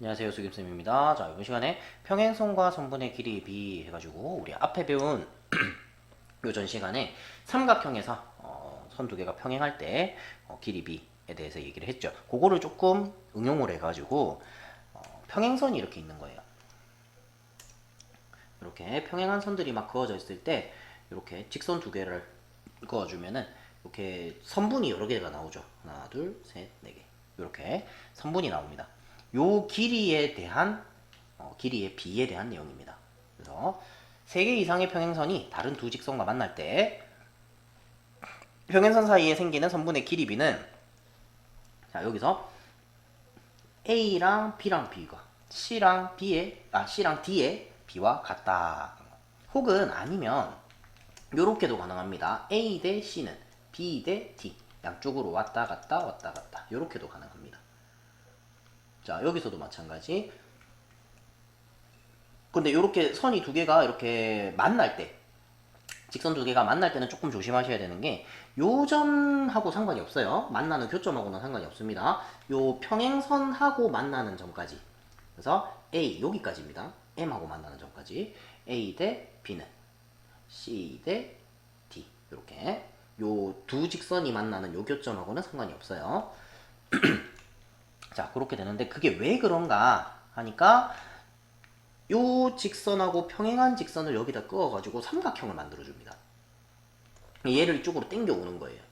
안녕하세요 수김쌤입니다. 자 이번 시간에 평행선과 선분의 길이 b 해가지고 우리 앞에 배운 요전 시간에 삼각형에서 어, 선두 개가 평행할 때 어, 길이 b에 대해서 얘기를 했죠. 그거를 조금 응용을 해가지고 어, 평행선이 이렇게 있는 거예요. 이렇게 평행한 선들이 막 그어져 있을 때 이렇게 직선 두 개를 그어주면은 이렇게 선분이 여러 개가 나오죠. 하나 둘 셋 네 개. 이렇게 선분이 나옵니다 요 길이에 대한 어, 길이의 비에 대한 내용입니다. 그래서 세개 이상의 평행선이 다른 두 직선과 만날 때 평행선 사이에 생기는 선분의 길이 b는 자 여기서 a랑 b랑 b가 c랑 b의 아 c랑 d의 b와 같다. 혹은 아니면 요렇게도 가능합니다. a 대 c는 b 대 d 양쪽으로 왔다 갔다 왔다 갔다 요렇게도 가능합니다. 자 여기서도 마찬가지. 근데 이렇게 선이 두 개가 이렇게 만날 때 직선 두 개가 만날 때는 조금 조심하셔야 되는 게 요 점하고 상관이 없어요. 만나는 교점하고는 상관이 없습니다. 요 평행선하고 만나는 점까지. 그래서 A 여기까지입니다. M하고 만나는 점까지. A 대 B는 C 대 D. 이렇게. 요 두 직선이 만나는 요 교점하고는 상관이 없어요 자, 그렇게 되는데 그게 왜 그런가 하니까 요 직선하고 평행한 직선을 여기다 끄어가지고 삼각형을 만들어줍니다. 얘를 이쪽으로 당겨 오는 거예요.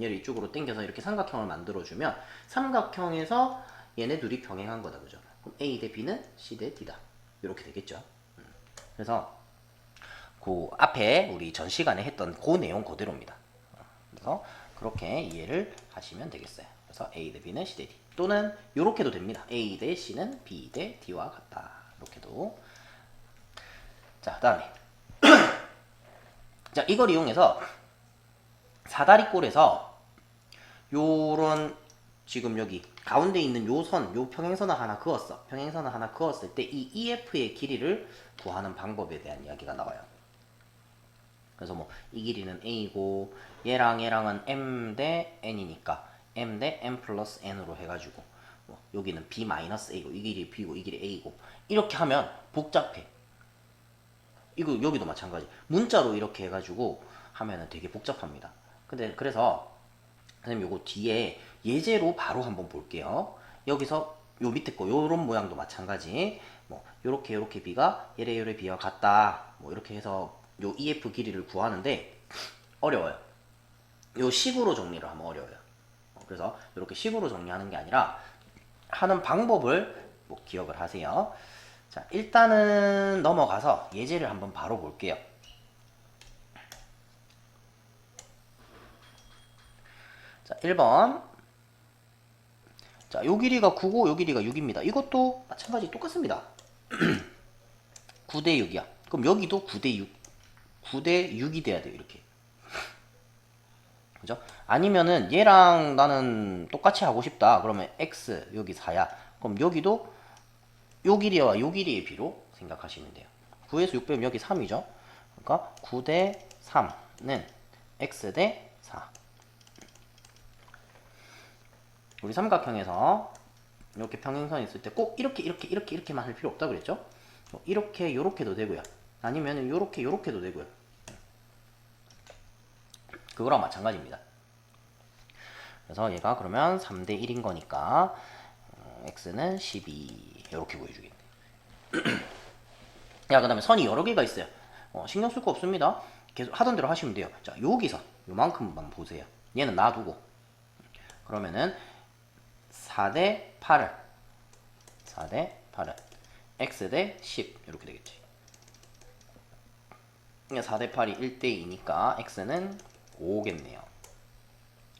얘를 이쪽으로 당겨서 이렇게 삼각형을 만들어주면 삼각형에서 얘네 둘이 평행한 거다, 그죠? 그럼 A 대 B는 C 대 D다. 이렇게 되겠죠. 음. 그래서 그 앞에 우리 전 시간에 했던 그 내용 그대로입니다. 그래서 그렇게 이해를 하시면 되겠어요. 그래서 A 대 B는 C 대 D. 또는 이렇게도 됩니다. A 대 C는 B 대 D와 같다. 이렇게도. 자, 다음에. 자, 이걸 이용해서 사다리꼴에서 요런 지금 여기 가운데 있는 요 선, 요 평행선을 하나 그었어. 평행선을 하나 그었을 때 이 EF의 길이를 구하는 방법에 대한 이야기가 나와요. 그래서 뭐 이 길이는 A고 얘랑 얘랑은 M 대 N이니까 M 대 M 플러스 N으로 해가지고 뭐 여기는 B 마이너스 A고 이 길이 B고 이 길이 A고 이렇게 하면 복잡해. 이거 여기도 마찬가지. 문자로 이렇게 해가지고 하면은 되게 복잡합니다. 근데 그래서 선생님 요거 뒤에 예제로 바로 한번 볼게요. 여기서 요 밑에 거 요런 모양도 마찬가지. 뭐 요렇게 요렇게 B가 얘래 얘래 B와 같다. 뭐 이렇게 해서 요 EF 길이를 구하는데 어려워요. 요 식으로 정리를 하면 어려워요. 어, 그래서 이렇게 식으로 정리하는 게 아니라 하는 방법을 뭐 기억을 하세요. 자, 일단은 넘어가서 예제를 한번 바로 볼게요. 자, 1번. 자, 요 길이가 9고 요 길이가 6입니다. 이것도 마찬가지 똑같습니다. 9대 6이야. 그럼 여기도 9대 6. 9대 6이 돼야 돼요, 이렇게. 그죠? 아니면은 얘랑 나는 똑같이 하고 싶다. 그러면 x 여기 4야. 그럼 여기도 요 길이와 요 길이의 비로 생각하시면 돼요. 9에서 6 빼면 여기 3이죠. 그러니까 9 대 3는 x 대 4. 우리 삼각형에서 이렇게 평행선 있을 때 꼭 이렇게 이렇게 이렇게 이렇게만 할 필요 없다 그랬죠? 뭐 이렇게 요렇게도 되고요. 아니면은 요렇게 요렇게도 되고요. 그거랑 마찬가지입니다. 그래서 얘가 그러면 3대 1인 거니까 어, x는 12 이렇게 보여주겠네. 야, 그 다음에 선이 여러 개가 있어요. 어, 신경 쓸 거 없습니다. 계속 하던 대로 하시면 돼요. 자, 여기서 요만큼만 보세요. 얘는 놔두고 그러면은 4대 8을 4대 8은 x 대 10 이렇게 되겠지. 4대 8이 1대 2니까 x는 5겠네요.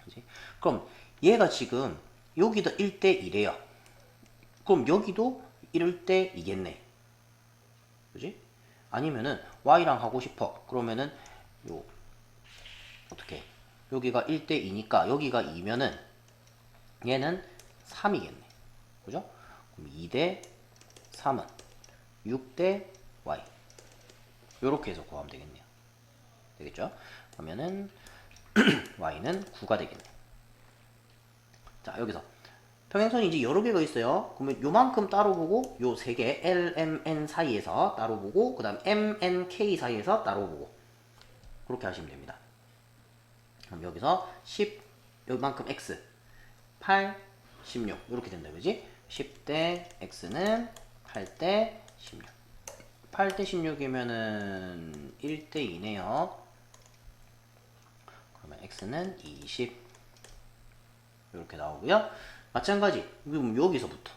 그지? 그럼 얘가 지금 여기도 1대 2래요. 그럼 여기도 1대 2겠네. 그지? 아니면은 y랑 하고 싶어. 그러면은 요 어떻게? 여기가 1대 2니까 여기가 2면은 얘는 3이겠네. 그죠? 그럼 2대 3은 6대 y. 요렇게 해서 구하면 되겠네요. 되겠죠? 그러면은 y는 9가 되겠네. 자, 여기서 평행선이 이제 여러 개가 있어요. 그러면 요만큼 따로 보고 요 세 개 L, M, N 사이에서 따로 보고 그다음 M, N, K 사이에서 따로 보고 그렇게 하시면 됩니다. 그럼 여기서 10 요만큼 X 8, 16 이렇게 된다 그지? 10대 X는 8대 16 8대 16이면은 1대 2네요. 그러면 X는 20 이렇게 나오고요. 마찬가지 여기서부터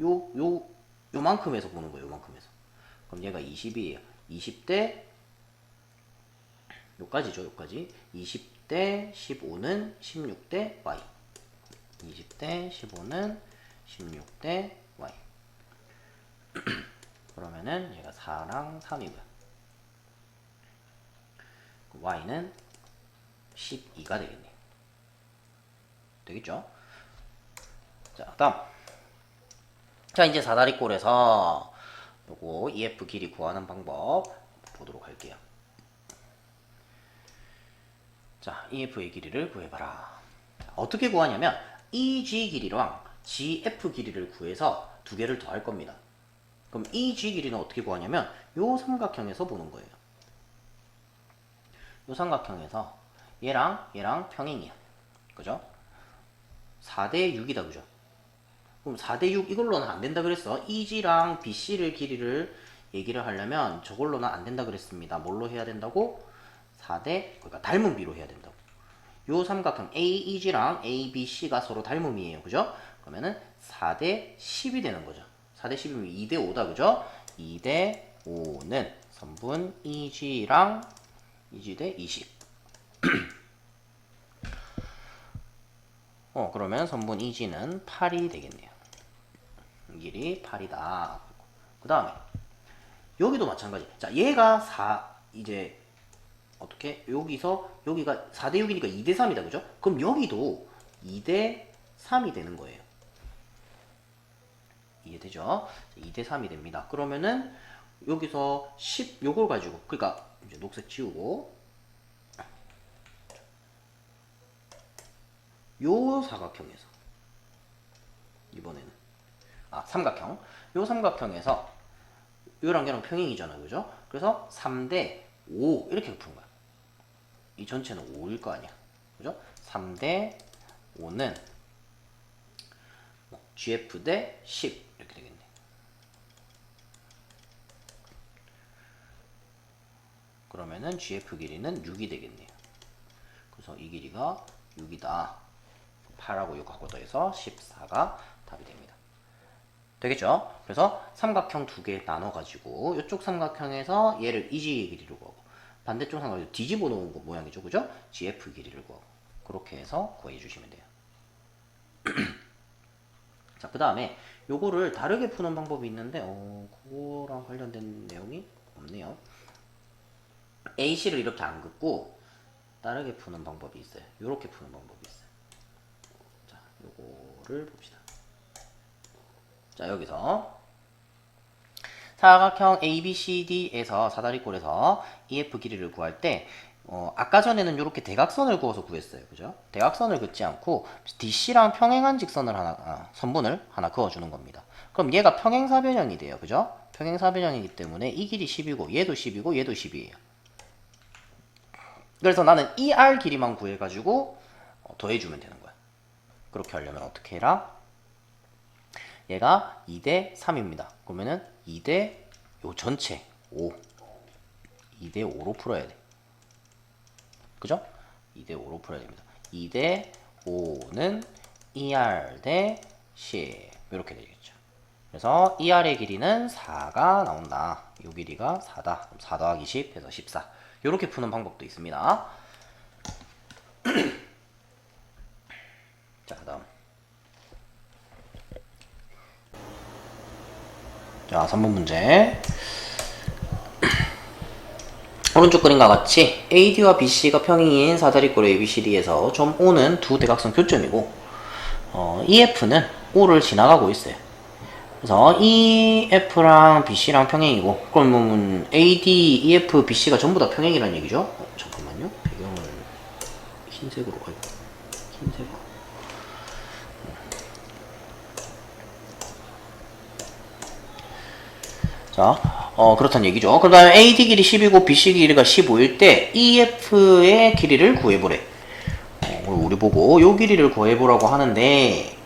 요 요 요 만큼에서 보는 거예요. 요만큼에서. 그럼 얘가 20이에요. 20대 요까지죠. 요까지. 20대 15는 16대 Y. 20대 15는 16대 Y. 그러면은 얘가 4랑 3이고요. Y는 12가 되겠네요. 되겠죠? 자, 다음. 자, 이제 사다리꼴에서 요거 EF 길이 구하는 방법 보도록 할게요. 자, EF의 길이를 구해봐라. 자, 어떻게 구하냐면 EG 길이랑 GF 길이를 구해서 두 개를 더할 겁니다. 그럼 EG 길이는 어떻게 구하냐면 요 삼각형에서 보는 거예요. 요 삼각형에서 얘랑 얘랑 평행이야. 그죠? 4대 6이다. 그죠? 그럼 4대 6 이걸로는 안 된다 그랬어. EG랑 BC를 길이를 얘기를 하려면 저걸로는 안 된다 그랬습니다. 뭘로 해야 된다고? 4대 그러니까 닮은 비로 해야 된다고. 요 삼각형 AEG랑 ABC가 서로 닮음이에요. 그죠? 그러면은 4대 10이 되는 거죠. 4대 10이면 2대 5다. 그죠? 2대 5는 선분 EG랑 EG 대 20. 어, 그러면 선분 EG는 8이 되겠네요. 이 길이 8이다. 그 다음에 여기도 마찬가지. 자, 얘가 4 이제 어떻게 여기서 여기가 4대 6이니까 2대 3이다. 그죠? 그럼 여기도 2대 3이 되는 거예요. 이해되죠? 2대 3이 됩니다. 그러면은 여기서 10 요걸 가지고 그러니까 이제 녹색 지우고 요 사각형에서. 이번에는. 아 삼각형. 요 삼각형에서 요랑 얘랑 평행이잖아요 그죠? 그래서 3대 5 이렇게 푸는 거야. 이 전체는 5일 거 아니야. 그죠? 3대 5는 뭐 GF 대 10 이렇게 되겠네. 그러면은 GF 길이는 6이 되겠네요. 그래서 이 길이가 6이다 8하고 6하고 더해서 14가 답이 됩니다. 되겠죠? 그래서 삼각형 두 개 나눠가지고 이쪽 삼각형에서 얘를 EG 길이로 구하고 반대쪽 삼각형 뒤집어 놓은 거 모양이죠. 그죠? GF 길이를 구하고 그렇게 해서 구해주시면 돼요. 자, 그 다음에 요거를 다르게 푸는 방법이 있는데 어, 그거랑 관련된 내용이 없네요. AC를 이렇게 안 긋고 다르게 푸는 방법이 있어요. 이렇게 푸는 방법이 있어요. 자, 요거를 봅시다. 자, 여기서 사각형 ABCD에서 사다리꼴에서 EF 길이를 구할 때 어, 아까 전에는 이렇게 대각선을 구워서 구했어요. 그죠? 대각선을 긋지 않고 DC랑 평행한 직선을 하나, 아, 선분을 하나 그어주는 겁니다. 그럼 얘가 평행사변형이 돼요. 그죠? 평행사변형이기 때문에 이 길이 10이고 얘도 10이고 얘도 10이에요. 그래서 나는 이 R 길이만 구해가지고 어, 더해주면 되는 거야. 그렇게 하려면 어떻게 해라? 얘가 2대 3입니다. 그러면은 2대 요 전체 5. 2대 5로 풀어야 돼. 그죠? 2대 5로 풀어야 됩니다. 2대 5는 2R 대 10 이렇게 되겠죠. 그래서 2R의 길이는 4가 나온다. 이 길이가 4다. 4 더하기 10 해서 14. 이렇게 푸는 방법도 있습니다. 자, 그다음. 자, 3번 문제. 오른쪽 그림과 같이 AD와 BC가 평행인 사다리꼴 ABCD에서 점 O는 두 대각선 교점이고 어, EF는 O를 지나가고 있어요. 그래서 EF랑 BC랑 평행이고 그러면 AD, EF, BC가 전부 다 평행이라는 얘기죠? 어, 잠깐만요. 배경을 흰색으로 갈게요. 흰색으로. 자, 어, 그렇다는 얘기죠. 그 다음에 AD 길이 10이고 BC 길이가 15일 때 EF의 길이를 구해보래. 어, 우리 보고 요 길이를 구해보라고 하는데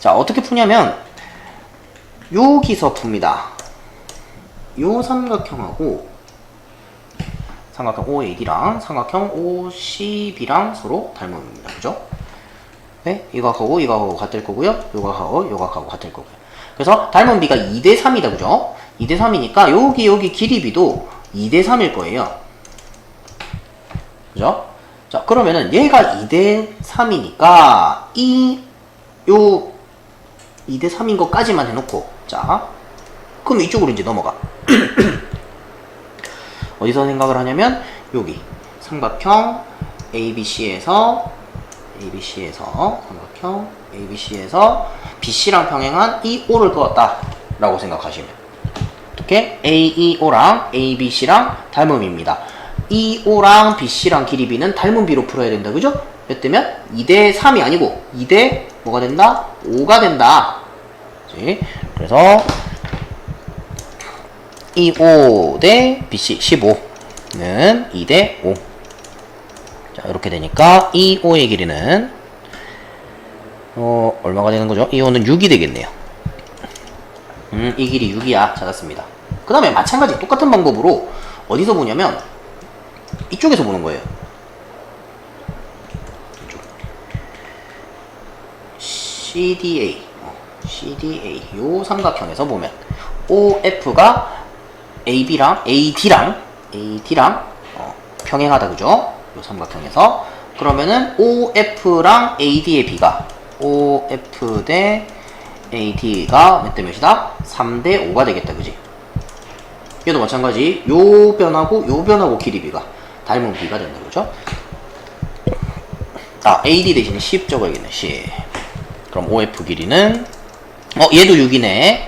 자, 어떻게 푸냐면 여기서 풉니다. 요 삼각형하고 삼각형 OAD랑 삼각형 OCB랑 서로 닮음입니다. 그죠? 네? 이거하고 이거하고 같을 거고요. 이거하고 이거하고 같을 거고요. 그래서 닮은 비가 2대 3이다. 그죠? 2대 3이니까 여기 여기 길이비도 2대 3일 거예요. 그죠? 자, 그러면은 얘가 2대 3이니까 이 요 2대 3인 것까지만 해놓고 자, 그럼 이쪽으로 이제 넘어가. 어디서 생각을 하냐면 여기 삼각형 ABC에서 ABC에서 삼각형 ABC에서 BC랑 평행한 이 O를 그었다 라고 생각하시면 어떻게? AEO랑 ABC랑 닮음입니다. EO랑 BC랑 길이 B는 닮은 B로 풀어야 된다. 그죠? 몇 대면? 2대 3이 아니고 2대 뭐가 된다? 5가 된다. 그치? 그래서 E5 대 BC 15는 2 대 5. 자, 이렇게 되니까 E5의 길이는 어, 얼마가 되는 거죠? E5는 6이 되겠네요. 음, 이 길이 6이야. 찾았습니다. 그 다음에 마찬가지 똑같은 방법으로 어디서 보냐면 이쪽에서 보는 거예요. 이쪽. CDA, 어, CDA 요 삼각형에서 보면 OF가 AB랑 AD랑 AD랑 어, 평행하다 그죠? 요 삼각형에서 그러면은 OF랑 AD의 B가 OF 대 AD가 몇 대 몇이다? 3 대 5가 되겠다 그지? 얘도 마찬가지 요 변하고 요 변하고 길이 B가 닮은 B가 된다 그죠? 아 AD 대신에 10 적어야겠네 10 그럼 OF 길이는 어 얘도 6이네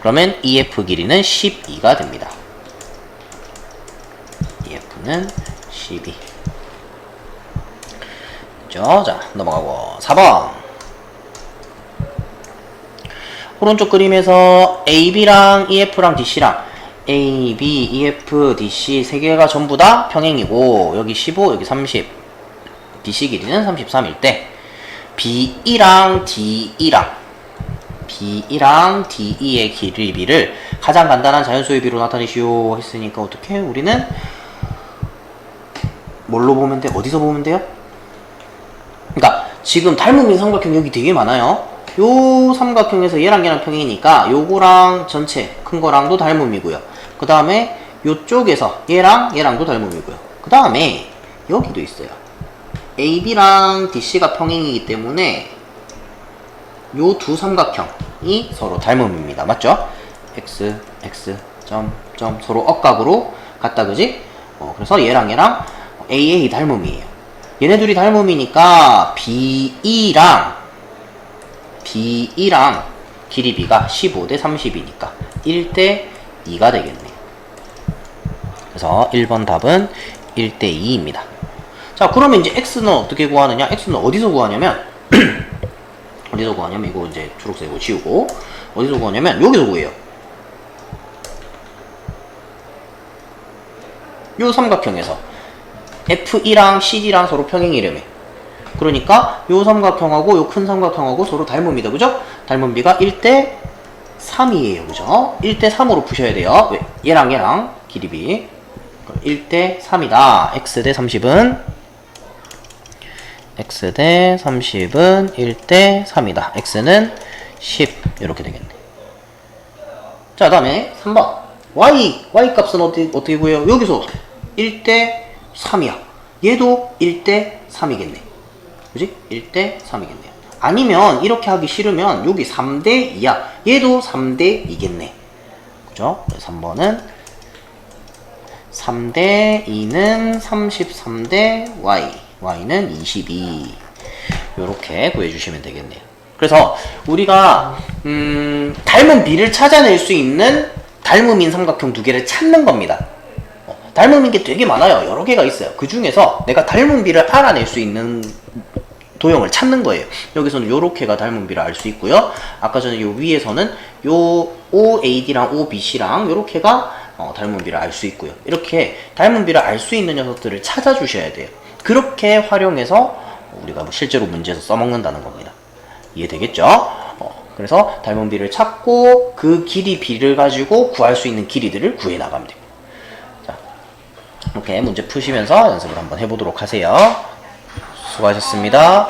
그러면 EF 길이는 12가 됩니다 EF는 12 그죠? 자 넘어가고 4번 오른쪽 그림에서 AB랑 EF랑 DC랑 A, B, EF, DC 세 개가 전부 다 평행이고 여기 15, 여기 30 DC 길이는 33일 때 B1랑 D2랑 B1랑 D2의 길이비를 가장 간단한 자연수의 비로 나타내시오 했으니까 어떻게 우리는 뭘로 보면 돼? 어디서 보면 돼요? 그러니까 지금 닮은 삼각형 여기 되게 많아요. 요 삼각형에서 얘랑 얘랑 평행이니까 요거랑 전체 큰 거랑도 닮음이고요. 그 다음에 요쪽에서 얘랑 얘랑도 닮음이고요. 그 다음에 여기도 있어요. AB랑 DC가 평행이기 때문에 요 두 삼각형이 서로 닮음입니다. 맞죠? X, X, 점, 점 서로 억각으로 같다 그지? 어, 그래서 얘랑 얘랑 AA 닮음이에요. 얘네 둘이 닮음이니까 B2랑 B2랑 길이 B가 15 대 30이니까 1 대 2가 되겠네. 그래서 1번 답은 1 대 2입니다. 자, 그러면 이제 X는 어떻게 구하느냐? X는 어디서 구하냐면, 어디서 구하냐면, 이거 이제 초록색 이거 지우고, 어디서 구하냐면, 여기서 구해요. 요 삼각형에서 F2랑 CD랑 서로 평행이래며. 그러니까 요 삼각형하고 요 큰 삼각형하고 서로 닮음이다. 그죠? 닮은 비가 1대 3이에요. 그죠? 1대 3으로 푸셔야 돼요. 왜? 얘랑 얘랑 길이 비. 1대 3이다. x 대 30은 x 대 30은 1대 3이다. x는 10 이렇게 되겠네. 자, 다음에 3번. y y 값은 어떻게 어떻게 구해요? 여기서 1대 3이야. 얘도 1대 3이겠네. 그지? 1대 3이겠네요. 아니면 이렇게 하기 싫으면 여기 3대 2야. 얘도 3대 2겠네. 그죠? 3번은 3대 2는 33대 y, y는 22. 이렇게 구해주시면 되겠네요. 그래서 우리가 음, 닮은 비를 찾아낼 수 있는 닮음인 삼각형 두 개를 찾는 겁니다. 어, 닮음인 게 되게 많아요. 여러 개가 있어요. 그 중에서 내가 닮은 비를 알아낼 수 있는 도형을 찾는 거예요. 여기서는 요렇게가 닮은 비를 알 수 있고요. 아까 전에 요 위에서는 요 OAD랑 OBC랑 요렇게가 어, 닮은 비를 알 수 있고요. 이렇게 닮은 비를 알 수 있는 녀석들을 찾아주셔야 돼요. 그렇게 활용해서 우리가 뭐 실제로 문제에서 써먹는다는 겁니다. 이해되겠죠? 어, 그래서 닮은 비를 찾고 그 길이 비를 가지고 구할 수 있는 길이들을 구해 나가면 됩니다. 자, 이렇게 문제 푸시면서 연습을 한번 해보도록 하세요. 수고하셨습니다.